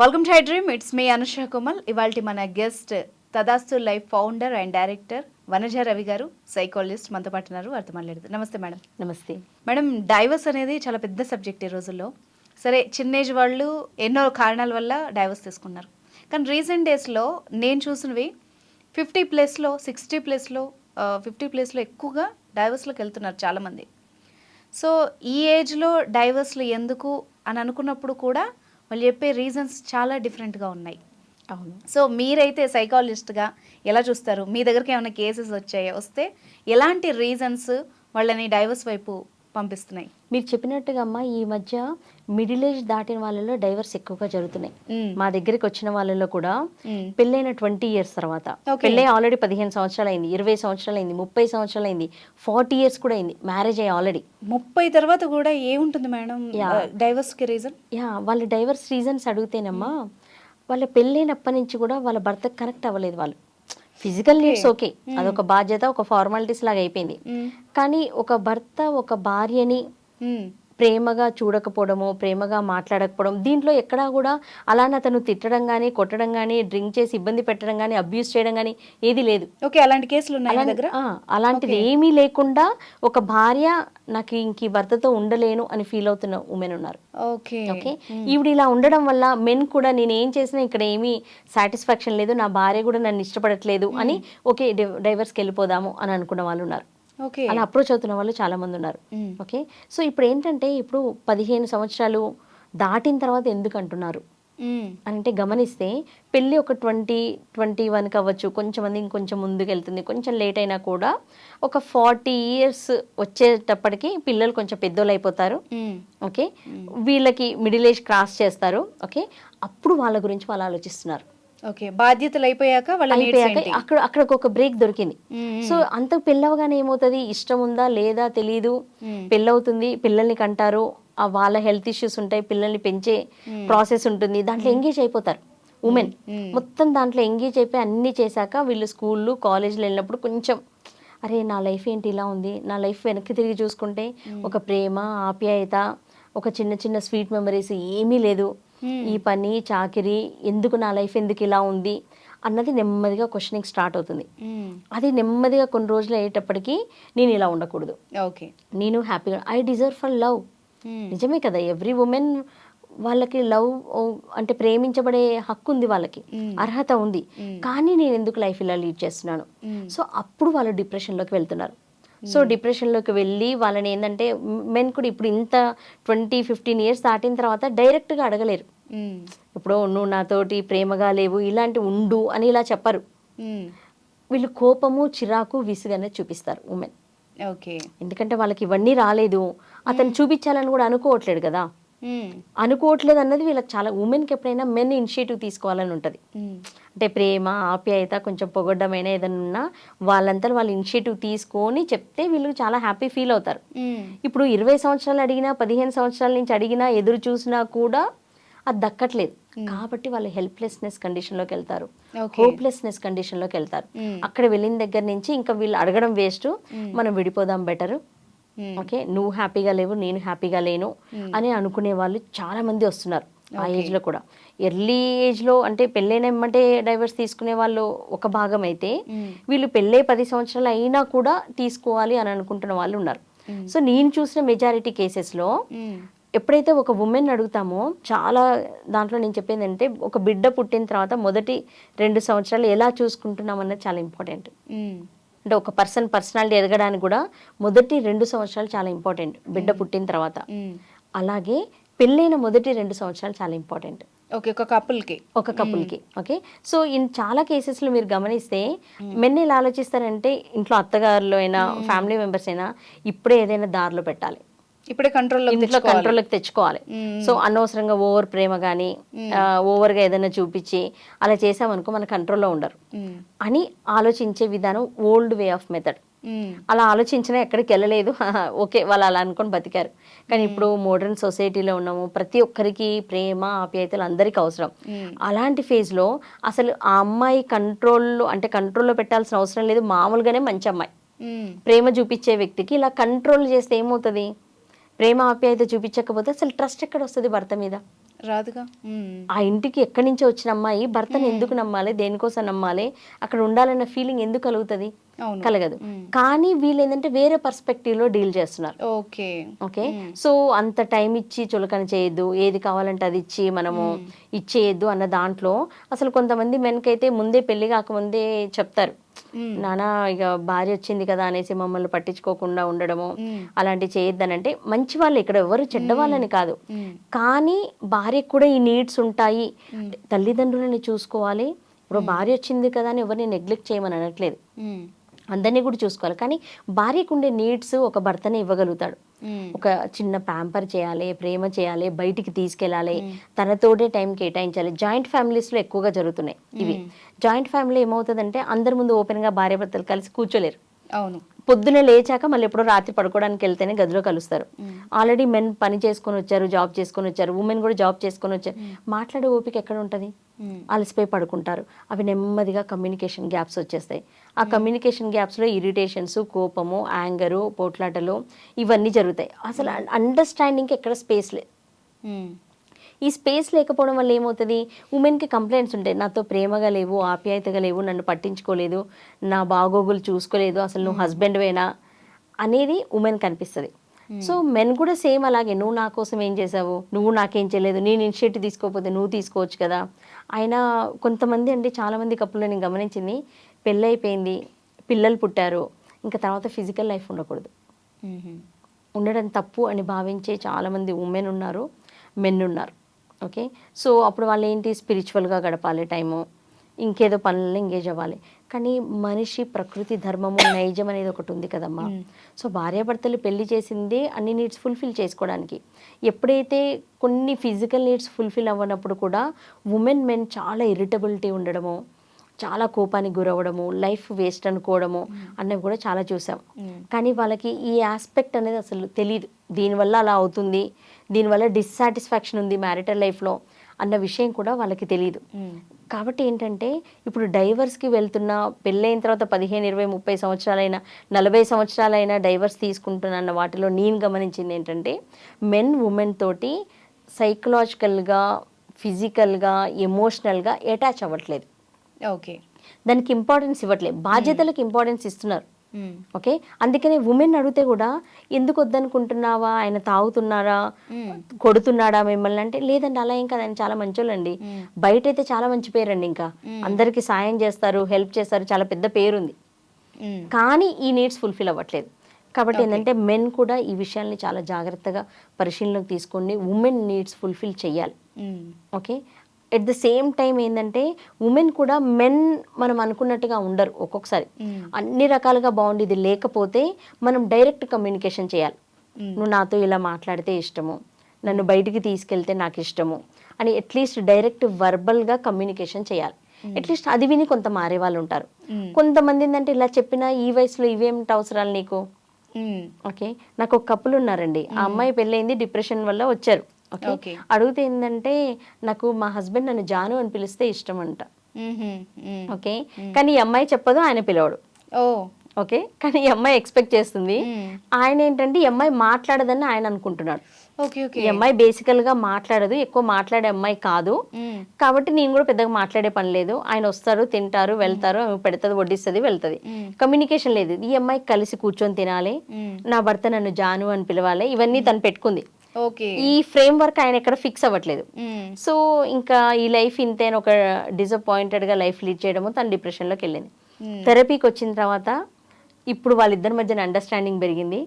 Welcome to dream it's me Anusha Kumal ఇవాళ మన guest Tathastu life founder and director Vanaja Ravi garu psychologist మనతో పాటు ఉన్నారు. వారితో మాట్లాడుతారు నమస్తే మేడం. నమస్తే. మేడం డైవర్స్ అనేది చాలా పెద్ద సబ్జెక్ట్ ఈ రోజుల్లో. సరే చిన్న ఏజ్ వాళ్ళు ఎన్నో కారణాల వల్ల డైవర్స్ తీసుకున్నారు. కానీ రీసెంట్ డేస్లో నేను చూసినవి ఫిఫ్టీ ప్లస్లో సిక్స్టీ ప్లస్లో ఫిఫ్టీ ప్లస్లో ఎక్కువగా డైవర్స్లోకి వెళ్తున్నారు చాలామంది. సో ఈ ఏజ్లో డైవర్స్లు ఎందుకు అని అనుకున్నప్పుడు కూడా వాళ్ళు చెప్పే రీజన్స్ చాలా డిఫరెంట్గా ఉన్నాయి. అవును. సో మీరైతే సైకాలజిస్ట్గా ఎలా చూస్తారు? మీ దగ్గరికి ఏమైనా కేసెస్ వచ్చాయా? వస్తే ఎలాంటి రీజన్స్ వాళ్ళని డైవర్స్ వైపు పంపిస్తున్నాయి మీరు చెప్పినట్టుగా అమ్మ ఈ మధ్య మిడిల్ ఏజ్ దాటిన వాళ్ళలో డైవర్స్ ఎక్కువగా జరుగుతున్నాయి. మా దగ్గరికి వచ్చిన వాళ్ళలో కూడా. పెళ్ళైన ట్వంటీ ఇయర్స్ తర్వాత. పెళ్ళై ఆల్రెడీ పదిహేను సంవత్సరాలు అయింది ఇరవై సంవత్సరాలు అయింది ముప్పై సంవత్సరాలు అయింది ఫార్టీ ఇయర్స్ కూడా అయింది మ్యారేజ్ అయ్యి ఆల్రెడీ ముప్పై తర్వాత కూడా ఏముంటుంది మేడం Yeah. డైవర్స్కి రీజన్ యా వాళ్ళ డైవర్స్ రీజన్స్ అడిగితేనమ్మా వాళ్ళ పెళ్ళైనప్పటి నుంచి కూడా వాళ్ళ భర్తకు కనెక్ట్ అవ్వలేదు వాళ్ళు ఫిజికల్ నీడ్స్ ఓకే అదొక బాధ్యత ఒక ఫార్మాలిటీస్ లాగా అయిపోయింది. కానీ ఒక భర్త ఒక భార్యని ప్రేమగా చూడకపోవడము ప్రేమగా మాట్లాడకపోవడం దీంట్లో ఎక్కడా కూడా అలానే అతను తిట్టడం కానీ కొట్టడం కానీ డ్రింక్ చేసి ఇబ్బంది పెట్టడం కానీ అబ్యూస్ చేయడం కానీ ఏది లేదు. ఓకే అలాంటి కేసులు ఉన్నాయి దగ్గర? అలాంటిది ఏమీ లేకుండా ఒక భార్య నాకు ఇంక భర్తతో ఉండలేను అని ఫీల్ అవుతున్న ఉమెన్ ఉన్నారు. ఓకే. ఓకే? ఈవిడ ఇలా ఉండడం వల్ల మెన్ కూడా నేను ఏం చేసినా ఇక్కడ ఏమీ సాటిస్ఫాక్షన్ లేదు నా భార్య కూడా నన్ను ఇష్టపడట్లేదు అని ఓకే డైవర్స్కి వెళ్ళిపోదాము అని అనుకున్న వాళ్ళు ఉన్నారు. అలా అప్రోచ్ అవుతున్న వాళ్ళు చాలా మంది ఉన్నారు. ఓకే? సో ఇప్పుడు ఏంటంటే ఇప్పుడు పదిహేను సంవత్సరాలు దాటిన తర్వాత ఎందుకు అంటున్నారు అంటే గమనిస్తే పెళ్ళి ఒక ట్వంటీ ట్వంటీ వన్ అవ్వచ్చు. కొంచెం మంది ఇంకొంచెం ముందుకు వెళ్తుంది కొంచెం లేట్ అయినా కూడా ఒక ఫార్టీ ఇయర్స్ వచ్చేటప్పటికి పిల్లలు కొంచెం పెద్దోళ్ళు అయిపోతారు. ఓకే? వీళ్ళకి మిడిల్ ఏజ్ క్రాస్ చేస్తారు. ఓకే? అప్పుడు వాళ్ళ గురించి వాళ్ళు ఆలోచిస్తున్నారు. ఓకే బాధ్యతలు అయిపోయాక అయిపోయాక? అక్కడ అక్కడ ఒక బ్రేక్ దొరికింది. సో అంత పెళ్ళవగానే ఏమవుతుంది? ఇష్టం ఉందా? లేదా? తెలియదు. పెళ్ళవుతుంది పిల్లల్ని కంటారు ఆ వాళ్ళ హెల్త్ ఇష్యూస్ ఉంటాయి పిల్లల్ని పెంచే ప్రాసెస్ ఉంటుంది. దాంట్లో ఎంగేజ్ అయిపోతారు ఉమెన్. మొత్తం దాంట్లో ఎంగేజ్ అయిపోయి అన్నీ చేశాక వీళ్ళు స్కూళ్ళు కాలేజ్లో వెళ్ళినప్పుడు కొంచెం అరే నా లైఫ్ ఏంటి? ఇలా ఉంది. నా లైఫ్ వెనక్కి తిరిగి చూసుకుంటే ఒక ప్రేమ ఆప్యాయత ఒక చిన్న చిన్న స్వీట్ మెమరీస్ ఏమీ లేదు. ఈ పని చాకిరి ఎందుకు నా లైఫ్ ఎందుకు ఇలా ఉంది అన్నది నెమ్మదిగా క్వశ్చనింగ్ స్టార్ట్ అవుతుంది. అది నెమ్మదిగా కొన్ని రోజులు అయ్యేటప్పటికి నేను ఇలా ఉండకూడదు ఓకే నేను హ్యాపీగా ఐ డిజర్వ్ ఫర్ లవ్. నిజమే కదా ఎవ్రీ ఉమెన్ వాళ్ళకి లవ్ అంటే ప్రేమించబడే హక్కు ఉంది వాళ్ళకి. అర్హత ఉంది. కానీ నేను ఎందుకు లైఫ్ ఇలా లీడ్ చేస్తున్నాను. సో అప్పుడు వాళ్ళు డిప్రెషన్లోకి వెళ్తున్నారు సో డిప్రెషన్లోకి వెళ్ళి వాళ్ళని ఏంటంటే మెన్ కూడా ఇప్పుడు ఇంత ట్వంటీ ఫిఫ్టీన్ ఇయర్స్ దాటిన తర్వాత డైరెక్ట్గా అడగలేరు. ఇప్పుడు నువ్వు నాతోటి ప్రేమగా లేవు ఇలాంటి ఉండు అని ఇలా చెప్పరు. వీళ్ళు కోపము చిరాకు విసుగనే చూపిస్తారు ఉమెన్ ఓకే ఎందుకంటే వాళ్ళకి ఇవన్నీ రాలేదు అతను చూపించాలని కూడా అనుకోవట్లేడు కదా. అనుకోవట్లేదు అన్నది వీళ్ళకి చాలా ఉమెన్కి ఎప్పుడైనా మెన్ ఇనిషియేటివ్ తీసుకోవాలని ఉంటుంది. అంటే ప్రేమ ఆప్యాయత కొంచెం పొగడ్డమైన ఏదైనా ఉన్నా వాళ్ళంతా వాళ్ళు ఇనిషియేటివ్ తీసుకొని చెప్తే వీళ్ళు చాలా హ్యాపీ ఫీల్ అవుతారు. ఇప్పుడు ఇరవై సంవత్సరాలు అడిగినా పదిహేను సంవత్సరాల నుంచి అడిగినా ఎదురు చూసినా కూడా అది దక్కట్లేదు. కాబట్టి వాళ్ళు హెల్ప్లెస్నెస్ కండిషన్లోకి వెళ్తారు. హోప్లెస్నెస్ కండిషన్లోకి వెళ్తారు. అక్కడ వెళ్ళిన దగ్గర నుంచి ఇంకా వీళ్ళు అడగడం వేస్ట్. మనం విడిపోదాం బెటర్. ఓకే నువ్వు హ్యాపీగా లేవు నేను హ్యాపీగా లేను అని అనుకునే వాళ్ళు చాలా మంది వస్తున్నారు. ఆ ఏజ్లో కూడా. ఎర్లీ ఏజ్లో అంటే పెళ్ళైన ఎమ్మంటే డైవర్స్ తీసుకునే వాళ్ళు ఒక భాగం అయితే. వీళ్ళు పెళ్ళై పది సంవత్సరాలు అయినా కూడా తీసుకోవాలి అని అనుకుంటున్న వాళ్ళు ఉన్నారు సో నేను చూసిన మెజారిటీ కేసెస్లో. ఎప్పుడైతే ఒక ఉమెన్ అడుగుతామో చాలా దాంట్లో నేను చెప్పేది అంటే ఒక బిడ్డ పుట్టిన తర్వాత మొదటి రెండు సంవత్సరాలు ఎలా చూసుకుంటున్నాం అన్నది చాలా ఇంపార్టెంట్. అంటే ఒక పర్సన్ పర్సనాలిటీ ఎదగడానికి కూడా మొదటి రెండు సంవత్సరాలు చాలా ఇంపార్టెంట్ బిడ్డ పుట్టిన తర్వాత. అలాగే పెళ్ళైన మొదటి రెండు సంవత్సరాలు చాలా ఇంపార్టెంట్ ఓకే ఒక కపుల్కి ఒక కపుల్కి ఓకే. సో ఇన్ చాలా కేసెస్లో మీరు గమనిస్తే మెన్ ఎలా ఆలోచిస్తారంటే ఇంట్లో అత్తగారులో అయినా ఫ్యామిలీ మెంబర్స్ అయినా ఇప్పుడే ఏదైనా దారిలో పెట్టాలి. ఇప్పుడే కంట్రోల్లో ఇంట్లో కంట్రోల్కి తెచ్చుకోవాలి. సో అనవసరంగా ఓవర్ ప్రేమ కానీ ఓవర్గా ఏదైనా చూపించి అలా చేసామనుకో మన కంట్రోల్లో ఉండరు. అని ఆలోచించే విధానం ఓల్డ్ వే ఆఫ్ మెథడ్. అలా ఆలోచించినా ఎక్కడికి వెళ్ళలేదు. ఓకే వాళ్ళు అలా అనుకొని బతికారు. కానీ ఇప్పుడు మోడర్న్ సొసైటీలో ఉన్నాము. ప్రతి ఒక్కరికి ప్రేమ ఆప్యాయతలు అందరికీ అవసరం. అలాంటి ఫేజ్లో అసలు ఆ అమ్మాయి కంట్రోల్లో అంటే కంట్రోల్లో పెట్టాల్సిన అవసరం లేదు. మామూలుగానే మంచి అమ్మాయి. మ్మ్. ప్రేమ చూపించే వ్యక్తికి ఇలా కంట్రోల్ చేస్తే ఏమవుతుంది? ప్రేమ ఆప్యాయత చూపించకపోతే అసలు ట్రస్ట్ ఎక్కడ వస్తుంది భర్త మీద? రాదుగా. ఆ ఇంటికి ఎక్కడి నుంచో వచ్చిన అమ్మాయి భర్తను ఎందుకు నమ్మాలి దేనికోసం నమ్మాలి అక్కడ ఉండాలన్న ఫీలింగ్ ఎందుకు కలుగుతుంది? కలగదు. కానీ వీళ్ళు ఏంటంటే వేరే పర్స్పెక్టివ్లో డీల్ చేస్తున్నారు. ఓకే. ఓకే? సో అంత టైం ఇచ్చి చులకన చేయొద్దు ఏది కావాలంటే అది ఇచ్చి మనము ఇచ్చేయద్దు అన్న దాంట్లో అసలు కొంతమంది మెన్కైతే ముందే పెళ్ళి కాకముందే చెప్తారు. మ్మ్. నానా ఇక భార్య వచ్చింది కదా అనేసి మమ్మల్ని పట్టించుకోకుండా ఉండడము. అలాంటి చేయొద్దనంటే మంచి వాళ్ళు ఇక్కడ ఎవరు చెడ్డ వాళ్ళని కాదు. కానీ భార్యకు కూడా ఈ నీడ్స్ ఉంటాయి తల్లిదండ్రులని చూసుకోవాలి ఇప్పుడు భార్య వచ్చింది కదా అని ఎవరిని నెగ్లెక్ట్ చేయమని అనట్లేదు. అందరినీ కూడా చూసుకోవాలి కానీ భార్యకు ఉండే నీడ్స్ ఒక భర్తనే ఇవ్వగలుగుతాడు. ఒక చిన్న ప్యాంపర్ చేయాలి ప్రేమ చేయాలి బయటికి తీసుకెళ్ళాలి. తనతోటే టైం కేటాయించాలి. జాయింట్ ఫ్యామిలీస్లో ఎక్కువగా జరుగుతున్నాయి ఇవి. జాయింట్ ఫ్యామిలీ ఏమవుతుందంటే అందరి ముందు ఓపెన్గా భార్య భర్తలు కలిసి కూర్చోలేరు. అవును. పొద్దున లేచాక మళ్ళీ ఎప్పుడో రాత్రి పడుకోవడానికి వెళ్తేనే గదిలో కలుస్తారు. ఆల్రెడీ మెన్ పని చేసుకొని వచ్చారు జాబ్ చేసుకొని వచ్చారు ఉమెన్ కూడా జాబ్ చేసుకొని వచ్చారు. మాట్లాడే ఓపిక ఎక్కడ ఉంటుంది. అలసిపోయి పడుకుంటారు. అవి నెమ్మదిగా కమ్యూనికేషన్ గ్యాప్స్ వచ్చేస్తాయి. ఆ కమ్యూనికేషన్ గ్యాప్స్లో ఇరిటేషన్స్ కోపము యాంగరు పోట్లాటలు ఇవన్నీ జరుగుతాయి. అసలు అండర్స్టాండింగ్కి ఎక్కడ స్పేస్ లేదు. మ్మ్. ఈ స్పేస్ లేకపోవడం వల్ల ఏమవుతుంది? ఉమెన్కి కంప్లైంట్స్ ఉంటాయి. నాతో ప్రేమగా లేవు ఆప్యాయతగా లేవు నన్ను పట్టించుకోలేదు నా బాగోగులు చూసుకోలేదు అసలు నువ్వు హస్బెండ్ వేనా? అనేది ఉమెన్ కనిపిస్తుంది సో మెన్ కూడా సేమ్ అలాగే. నువ్వు నా కోసం ఏం చేసావు? నువ్వు నాకేం చేయలేదు. నేను ఇనిషియేటివ్ తీసుకోకపోతే నువ్వు తీసుకోవచ్చు కదా. ఆయన కొంతమంది అంటే చాలామంది కప్పుల్లో నేను గమనించింది పెళ్ళైపోయింది పిల్లలు పుట్టారు ఇంకా తర్వాత ఫిజికల్ లైఫ్ ఉండకూడదు. ఉండడం తప్పు అని భావించే చాలామంది ఉమెన్ ఉన్నారు మెన్ ఉన్నారు. ఓకే? సో అప్పుడు వాళ్ళు ఏంటి స్పిరిచువల్గా గడపాలి టైము. ఇంకేదో పనుల్లో ఎంగేజ్ అవ్వాలి. కానీ మనిషి ప్రకృతి ధర్మము నైజం అనేది ఒకటి ఉంది కదమ్మా. సో భార్యాభర్తలు పెళ్ళి చేసిందే అన్ని నీడ్స్ ఫుల్ఫిల్ చేసుకోవడానికి. ఎప్పుడైతే కొన్ని ఫిజికల్ నీడ్స్ ఫుల్ఫిల్ అవ్వనప్పుడు కూడా ఉమెన్ మెన్ చాలా ఇరిటబిలిటీ ఉండడము చాలా కోపానికి గురవ్వడము లైఫ్ వేస్ట్ అనుకోవడము అన్నవి కూడా చాలా చూసాం. కానీ వాళ్ళకి ఈ ఆస్పెక్ట్ అనేది అసలు తెలియదు దీనివల్ల అలా అవుతుంది దీనివల్ల డిస్సాటిస్ఫాక్షన్ ఉంది మ్యారిటల్ లైఫ్లో అన్న విషయం కూడా వాళ్ళకి తెలియదు. కాబట్టి ఏంటంటే ఇప్పుడు డైవర్స్కి వెళ్తున్న పెళ్ళైన తర్వాత పదిహేను ఇరవై ముప్పై సంవత్సరాలైనా నలభై సంవత్సరాలైనా డైవర్స్ తీసుకుంటున్న వాటిలో నేను గమనించింది ఏంటంటే మెన్ ఉమెన్ తోటి సైకలాజికల్గా ఫిజికల్గా ఎమోషనల్గా అటాచ్ అవ్వట్లేదు. ఓకే. దానికి ఇంపార్టెన్స్ ఇవ్వట్లేదు. బాధ్యతలకు ఇంపార్టెన్స్ ఇస్తున్నారు. ఓకే అందుకనే ఉమెన్ అడిగితే కూడా ఎందుకు వద్దనుకుంటున్నావా ఆయన తాగుతున్నారా? కొడుతున్నాడా మిమ్మల్ని? అంటే లేదండి అలా ఏం కాదు ఆయన చాలా మంచోళ్ళండి. బయట అయితే చాలా మంచి పేరండి ఇంకా. అందరికి సాయం చేస్తారు హెల్ప్ చేస్తారు చాలా పెద్ద పేరుంది. కానీ ఈ నీడ్స్ ఫుల్ఫిల్ అవ్వట్లేదు. కాబట్టి ఏంటంటే మెన్ కూడా ఈ విషయాల్ని చాలా జాగ్రత్తగా పరిశీలనకు తీసుకొని ఉమెన్ నీడ్స్ ఫుల్ఫిల్ చేయాలి. Okay at the same time ఏంటంటే ఉమెన్ కూడా మెన్ మనం అనుకున్నట్టుగా ఉండరు ఒక్కొక్కసారి. మ్మ్. అన్ని రకాలుగా బాగుండి ఇది లేకపోతే మనం డైరెక్ట్ కమ్యూనికేషన్ చేయాలి. నువ్వు నాతో ఇలా మాట్లాడితే ఇష్టము. నన్ను బయటికి తీసుకెళ్తే నాకు ఇష్టము. అని అట్లీస్ట్ డైరెక్ట్ వర్బల్గా కమ్యూనికేషన్ చేయాలి. అట్లీస్ట్ అది విని కొంత మారే వాళ్ళు ఉంటారు. కొంతమంది ఏంటంటే ఇలా చెప్పినా ఈ వయసులో ఇవేమిటి అవసరాలు నీకు. ఓకే. నాకు ఒక కప్పులు ఉన్నారండి. ఆ అమ్మాయి పెళ్ళైంది డిప్రెషన్ వల్ల వచ్చారు. ఓకే. అడిగితే ఏంటంటే నాకు మా హస్బెండ్ నన్ను జాను అని పిలిస్తే ఇష్టం అంట. ఓకే? కానీ ఈ అమ్మాయి చెప్పదు ఆయన పిలవడు. ఓ. ఓకే? కానీ ఈ అమ్మాయి ఎక్స్పెక్ట్ చేస్తుంది. ఆయన ఏంటంటే ఈ అమ్మాయి మాట్లాడదని ఆయన అనుకుంటున్నాడు. ఈ అమ్మాయి బేసికల్గా మాట్లాడదు ఎక్కువ మాట్లాడే అమ్మాయి కాదు. కాబట్టి నేను కూడా పెద్దగా మాట్లాడే పని లేదు. ఆయన వస్తారు తింటారు వెళ్తారు ఆమె పెడుతుంది వడ్డిస్తుంది వెళ్తుంది. కమ్యూనికేషన్ లేదు. ఈ అమ్మాయి కలిసి కూర్చొని తినాలి. నా భర్త నన్ను జాను అని పిలవాలి ఇవన్నీ తను పెట్టుకుంది. ఈ ఫ్రేమ్ వర్క్ ఆయన ఎక్కడ ఫిక్స్ అవ్వట్లేదు. సో ఇంకా ఈ లైఫ్ ఇంతే ఒక డిసప్పాయింటెడ్గా లైఫ్ లీడ్ చేయడము తను డిప్రెషన్లోకి వెళ్ళింది మ్మ్. థెరపీకి వచ్చిన తర్వాత ఇప్పుడు వాళ్ళిద్దరి మధ్యన అండర్స్టాండింగ్ పెరిగింది.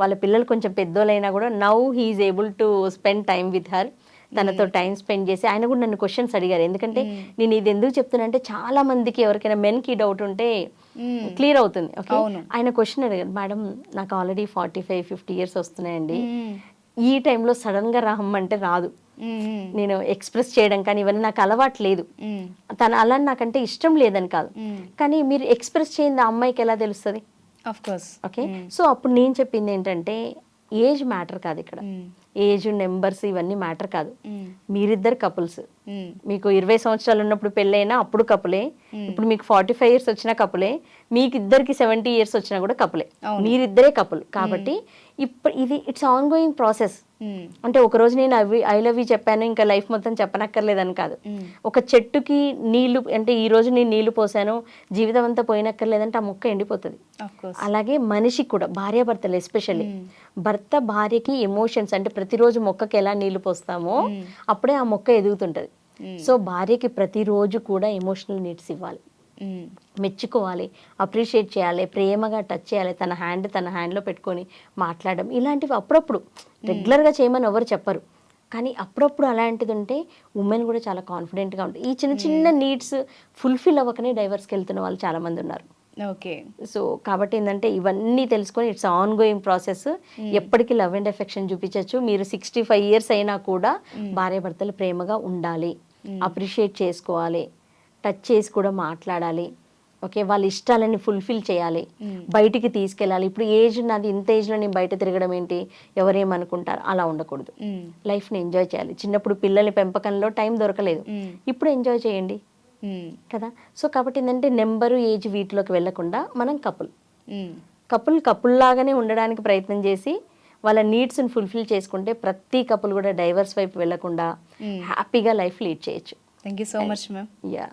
వాళ్ళ పిల్లలు కొంచెం పెద్దోళ్ళైనా కూడా now he's able to spend time with her తనతో టైం స్పెండ్ చేసి ఆయన కూడా నన్ను క్వశ్చన్స్ అడిగారు ఎందుకంటే నేను ఇది ఎందుకు చెప్తున్నా చాలా మందికి ఎవరికైనా మెన్కి డౌట్ ఉంటే. క్లియర్ అవుతుంది ఓకే. ఆయన క్వశ్చన్ అడిగారు మేడం నాకు already forty five fifty years వస్తున్నాయండి. ఈ టైంలో సడన్గా రమ్మంటే రాదు. నేను ఎక్స్ప్రెస్ చేయడం కానీ ఇవన్నీ నాకు అలవాటు లేదు. తను అలా నాకంటే ఇష్టం లేదని కాదు. కానీ మీరు ఎక్స్ప్రెస్ చేయండి ఆ అమ్మాయికి ఎలా తెలుస్తుంది ఓకే సో అప్పుడు నేను చెప్పింది ఏంటంటే ఏజ్ మ్యాటర్ కాదు ఇక్కడ. ఏజ్ నెంబర్స్ ఇవన్నీ మ్యాటర్ కాదు. మీరిద్దరు కపుల్స్. మీకు ఇరవై సంవత్సరాలు ఉన్నప్పుడు పెళ్ళైనా అప్పుడు కపులే ఇప్పుడు మీకు ఫార్టీ ఫైవ్ ఇయర్స్ వచ్చిన కపులే మీకు ఇద్దరికి సెవెంటీ ఇయర్స్ వచ్చినా కూడా కపులే. మీరిద్దరే కపుల్ కాబట్టి ఇప్పుడు ఇది ఇట్స్ ఆన్ గోయింగ్ ప్రాసెస్. అంటే ఒక రోజు నేను అవి ఐ లవ్ యూ చెప్పాను ఇంకా లైఫ్ మొత్తం చెప్పనక్కర్లేదని కాదు. మ్మ్. ఒక చెట్టుకి నీళ్ళు అంటే ఈ రోజు నేను నీళ్ళు పోసాను జీవితం అంతా పోయినక్కర్లేదంటే ఆ మొక్క ఎండిపోతుంది. అలాగే మనిషికి కూడా భార్యాభర్తలు ఎస్పెషల్లీ భర్త భార్యకి ఎమోషన్స్ అంటే ప్రతిరోజు మొక్కకి ఎలా నీళ్ళు పోస్తామో అప్పుడే ఆ మొక్క ఎదుగుతుంటది. సో భార్యకి ప్రతిరోజు కూడా ఎమోషనల్ నీడ్స్ ఇవ్వాలి. మెచ్చుకోవాలి అప్రిషియేట్ చేయాలి ప్రేమగా టచ్ చేయాలి తన హ్యాండ్ తన హ్యాండ్లో పెట్టుకొని మాట్లాడడం ఇలాంటివి అప్పుడప్పుడు రెగ్యులర్గా చేయమని ఎవరు చెప్పరు. కానీ అప్పుడప్పుడు అలాంటిది ఉంటే ఉమెన్ కూడా చాలా కాన్ఫిడెంట్గా ఉంటుంది ఈ చిన్న చిన్న నీడ్స్ ఫుల్ఫిల్ అవ్వకనే డైవర్స్కి వెళ్తున్న వాళ్ళు చాలామంది ఉన్నారు. ఓకే. సో కాబట్టి ఏంటంటే ఇవన్నీ తెలుసుకొని ఇట్స్ ఆన్ గోయింగ్ ప్రాసెస్ ఎప్పటికీ లవ్ అండ్ ఎఫెక్షన్ చూపించవచ్చు మీరు సిక్స్టీ ఫైవ్ ఇయర్స్ అయినా కూడా భార్యాభర్తలు ప్రేమగా ఉండాలి. అప్రిషియేట్ చేసుకోవాలి. టచ్ చేసి కూడా మాట్లాడాలి. ఓకే వాళ్ళ ఇష్టాలని ఫుల్ఫిల్ చేయాలి. బయటికి తీసుకెళ్ళాలి. ఇప్పుడు ఏజ్ నాది ఇంత ఏజ్లో నేను బయట తిరగడం ఏంటి? ఎవరేమనుకుంటారు? అలా ఉండకూడదు. లైఫ్ని ఎంజాయ్ చేయాలి. చిన్నప్పుడు పిల్లల పెంపకంలో టైం దొరకలేదు. ఇప్పుడు ఎంజాయ్ చేయండి. కదా? సో కాబట్టి ఏంటంటే నెంబరు ఏజ్ వీటిలోకి వెళ్ళకుండా మనం కపుల్. కపుల్ కపుల్ లాగానే ఉండడానికి ప్రయత్నం చేసి వాళ్ళ నీడ్స్ని ఫుల్ఫిల్ చేసుకుంటే ప్రతి కపుల్ కూడా డైవర్స్ వైపు వెళ్ళకుండా హ్యాపీగా లైఫ్ లీడ్ చేయొచ్చు. Thank you so much ma'am yeah